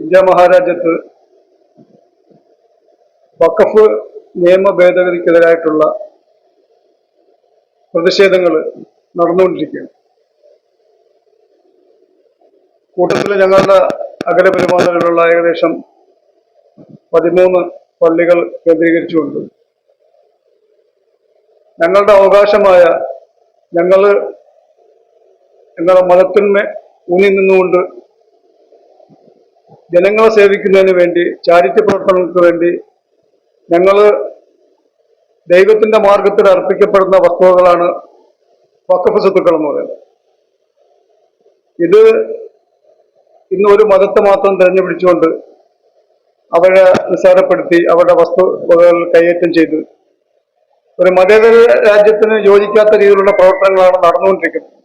India മഹാരാജ്യത്ത് വക്കഫ് നിയമ ഭേദഗതിക്കെതിരായിട്ടുള്ള പ്രതിഷേധങ്ങൾ നടന്നുകൊണ്ടിരിക്കുകയാണ്. കൂട്ടത്തിൽ ഞങ്ങളുടെ അകല ഏകദേശം പതിമൂന്ന് പള്ളികൾ കേന്ദ്രീകരിച്ചുകൊണ്ട് ഞങ്ങളുടെ അവകാശമായ ഞങ്ങൾ ഞങ്ങളുടെ മതത്തിന്മേ ഊന്നി നിന്നുകൊണ്ട് ജനങ്ങളെ സേവിക്കുന്നതിന് വേണ്ടി ചാരിറ്റി പ്രവർത്തനങ്ങൾക്ക് വേണ്ടി ഞങ്ങൾ ദൈവത്തിന്റെ മാർഗത്തിൽ അർപ്പിക്കപ്പെടുന്ന വസ്തുവകളാണ് വക്കഫ് സ്വത്തുക്കൾ എന്ന് പറയുന്നത്. ഇത് ഇന്ന് ഒരു മതത്തെ മാത്രം തിരഞ്ഞു പിടിച്ചുകൊണ്ട് അവരെ നിസ്സാരപ്പെടുത്തി അവരുടെ വസ്തുവകകൾ കൈയേറ്റം ചെയ്ത് ഒരു മതേതര രാജ്യത്തിന് യോജിക്കാത്ത രീതിയിലുള്ള പ്രവർത്തനങ്ങളാണ് നടന്നുകൊണ്ടിരിക്കുന്നത്.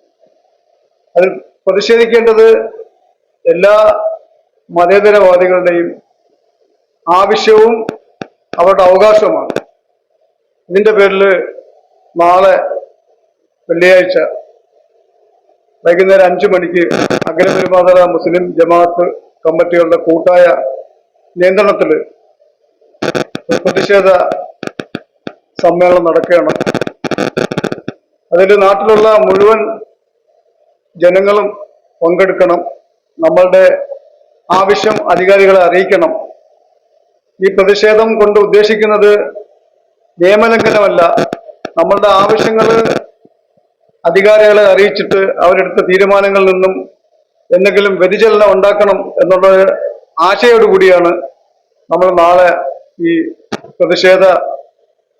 അതിൽ പ്രതിഷേധിക്കേണ്ടത് എല്ലാ മതേതരവാദികളുടെയും ആവശ്യവും അവരുടെ അവകാശവുമാണ്. ഇതിന്റെ പേരിൽ നാളെ വെള്ളിയാഴ്ച വൈകുന്നേരം അഞ്ചു മണിക്ക് അഗ്രപരിമാതര മുസ്ലിം ജമാഅത്ത് കമ്മിറ്റികളുടെ കൂട്ടായ നിയന്ത്രണത്തിൽ പ്രതിഷേധ സമ്മേളനം നടക്കുകയാണ്. അതിൽ നാട്ടിലുള്ള മുഴുവൻ ജനങ്ങളും പങ്കെടുക്കണം. നമ്മളുടെ ആവശ്യം അധികാരികളെ അറിയിക്കണം. ഈ പ്രതിഷേധം കൊണ്ട് ഉദ്ദേശിക്കുന്നത് നിയമലംഘനമല്ല. നമ്മളുടെ ആവശ്യങ്ങൾ അധികാരികളെ അറിയിച്ചിട്ട് അവരെടുത്ത തീരുമാനങ്ങളിൽ നിന്നും എന്തെങ്കിലും വ്യതിചലനം ഉണ്ടാക്കണം എന്നുള്ള ആശയോടുകൂടിയാണ് നമ്മൾ നാളെ ഈ പ്രതിഷേധ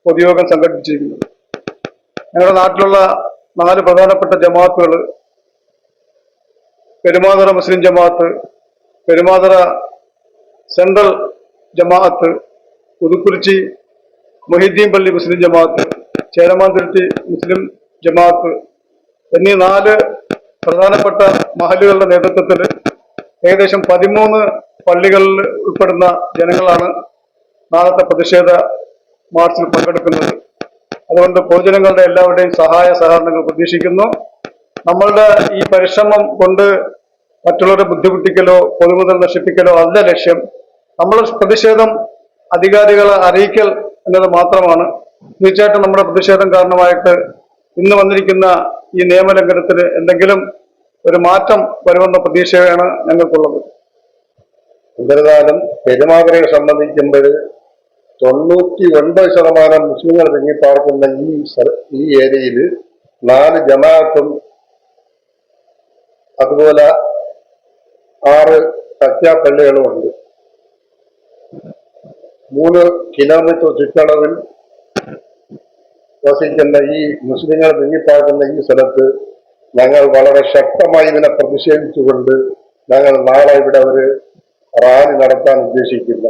പൊതുയോഗം സംഘടിപ്പിച്ചിരിക്കുന്നത്. ഞങ്ങളുടെ നാട്ടിലുള്ള നാല് പ്രധാനപ്പെട്ട ജമാഅത്തുകൾ പെരുമാതറ മുസ്ലിം ജമാഅത്ത് പെരുമാതറ സെൻട്രൽ ജമാഅത്ത് പുതുക്കുറിച്ചി മൊഹീദ്ദീൻ പള്ളി മുസ്ലിം ജമാഅത്ത് ചേരമാന്തുരുത്തി മുസ്ലിം ജമാഅത്ത് എന്നീ നാല് പ്രധാനപ്പെട്ട മഹലുകളുടെ നേതൃത്വത്തിൽ ഏകദേശം പതിമൂന്ന് പള്ളികളിൽ ഉൾപ്പെടുന്ന ജനങ്ങളാണ് നാളത്തെ പ്രതിഷേധ മാർച്ചിൽ പങ്കെടുക്കുന്നത്. അതുകൊണ്ട് പൊതുജനങ്ങളുടെ എല്ലാവരുടെയും സഹായ സഹകരണങ്ങൾ പ്രതീക്ഷിക്കുന്നു. നമ്മളുടെ ഈ പരിശ്രമം കൊണ്ട് മറ്റുള്ളവരെ ബുദ്ധിമുട്ടിക്കലോ പൊതുമുതൽ നശിപ്പിക്കലോ അല്ല ലക്ഷ്യം. നമ്മൾ പ്രതിഷേധം അധികാരികളെ അറിയിക്കൽ എന്നത് മാത്രമാണ്. തീർച്ചയായിട്ടും നമ്മുടെ പ്രതിഷേധം കാരണമായിട്ട് ഇന്ന് വന്നിരിക്കുന്ന ഈ നിയമലംഘനത്തിൽ എന്തെങ്കിലും ഒരു മാറ്റം വരുമെന്ന പ്രതീക്ഷയാണ് ഞങ്ങൾക്കുള്ളത്. എന്നിരുന്നാലും പെരുമാതിരയെ സംബന്ധിക്കുമ്പോൾ തൊണ്ണൂറ്റി ഒൻപത് ശതമാനം മുസ്ലിങ്ങൾ തിങ്ങിപ്പാർക്കുന്ന ഈ ഈ ഏരിയയിൽ നാല് ജമാഅത്തും അതുപോലെ ആറ് സത്യാപള്ളികളുമുണ്ട് മൂന്ന് കിലോമീറ്റർ ചുറ്റളവിൽ വസിക്കുന്ന ഈ മുസ്ലിങ്ങൾ തിങ്ങിപ്പാർക്കുന്ന ഈ സ്ഥലത്ത് ഞങ്ങൾ വളരെ ശക്തമായി ഇതിനെ പ്രതിഷേധിച്ചുകൊണ്ട് ഞങ്ങൾ നാളെ ഇവിടെ ഒരു റാലി നടത്താൻ ഉദ്ദേശിക്കില്ല.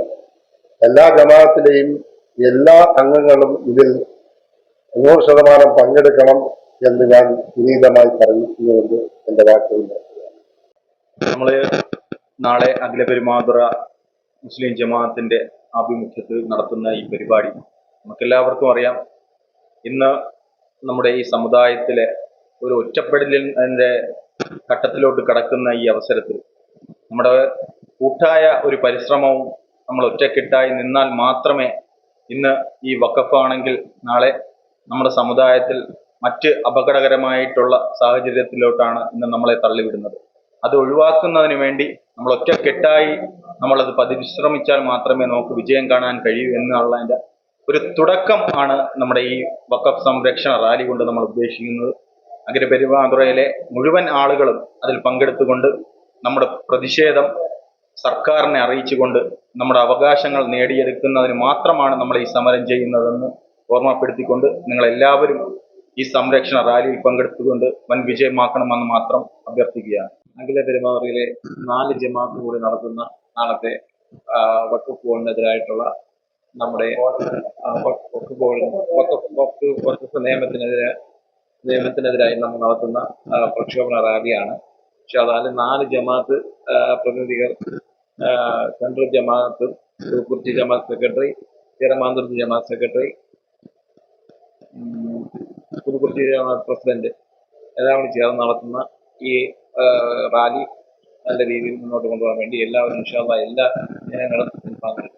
എല്ലാ ജമാഅത്തിലെയും എല്ലാ അംഗങ്ങളും ഇതിൽ നൂറ് ശതമാനം പങ്കെടുക്കണം എന്ന് ഞാൻ വിനീതമായി പറഞ്ഞിട്ടുണ്ട് എന്റെ വാക്കുകൾ നിർത്തുന്നു. നാളെ അഖില പെരുമാതുറ മുസ്ലിം ജമാഅത്തിന്റെ ആഭിമുഖ്യത്തിൽ നടത്തുന്ന ഈ പരിപാടി നമുക്കെല്ലാവർക്കും അറിയാം. ഇന്ന് നമ്മുടെ ഈ സമുദായത്തിലെ ഒരു ഒറ്റപ്പെടലിന്റെ ഘട്ടത്തിലോട്ട് കടക്കുന്ന ഈ അവസരത്തിൽ നമ്മുടെ കൂട്ടായ ഒരു പരിശ്രമവും നമ്മൾ ഒറ്റക്കെട്ടായി നിന്നാൽ മാത്രമേ ഇന്ന് ഈ വക്കഫാണെങ്കിൽ നാളെ നമ്മുടെ സമുദായത്തിൽ മറ്റ് അപകടകരമായിട്ടുള്ള സാഹചര്യത്തിലോട്ടാണ് ഇന്ന് നമ്മളെ തള്ളിവിടുന്നത്. അത് ഒഴിവാക്കുന്നതിന് വേണ്ടി നമ്മൾ ഒറ്റക്കെട്ടായി നമ്മളത് പരിശ്രമിച്ചാൽ മാത്രമേ നമുക്ക് വിജയം കാണാൻ കഴിയൂ എന്നുള്ളതിന്റെ ഒരു തുടക്കം ആണ് നമ്മുടെ ഈ വക്കഫ് സംരക്ഷണ റാലി കൊണ്ട് നമ്മൾ ഉദ്ദേശിക്കുന്നത്. അങ്ങനെ പെരുമാതുറയിലെ മുഴുവൻ ആളുകളും അതിൽ പങ്കെടുത്തുകൊണ്ട് നമ്മുടെ പ്രതിഷേധം സർക്കാരിനെ അറിയിച്ചുകൊണ്ട് നമ്മുടെ അവകാശങ്ങൾ നേടിയെടുക്കുന്നതിന് മാത്രമാണ് നമ്മൾ ഈ സമരം ചെയ്യുന്നതെന്ന് ഓർമ്മപ്പെടുത്തിക്കൊണ്ട് നിങ്ങളെല്ലാവരും ഈ സംരക്ഷണ റാലിയിൽ പങ്കെടുത്തുകൊണ്ട് വൻ വിജയമാക്കണമെന്ന് മാത്രം അഭ്യർത്ഥിക്കുകയാണ്. അഖില പെരുമാറിയിലെ നാല് ജമാഅത്ത് കൂടി നടത്തുന്ന നാളത്തെ വക്കഫ് ബോർഡിനെതിരായിട്ടുള്ള നമ്മുടെ നിയമത്തിനെതിരെ നിയമത്തിനെതിരായി നമ്മൾ നടത്തുന്ന പ്രക്ഷോഭണ റാലിയാണ്. പക്ഷെ അതായത് നാല് ജമാഅത്ത് പ്രതിനിധികൾ central Jamaath Kurthi Jamaath secretary Chiramanthuruthy Jamaath secretary Puthukurichy Jamaath president എല്ലാവരും ചേർന്ന് നടത്തുന്ന ഈ റാലി നല്ല രീതിയിൽ മുന്നോട്ട് കൊണ്ടുപോകാൻ വേണ്ടി എല്ലാവരും ഇൻഷാല്ല എല്ലാ ജനങ്ങളും പങ്കെടുക്കും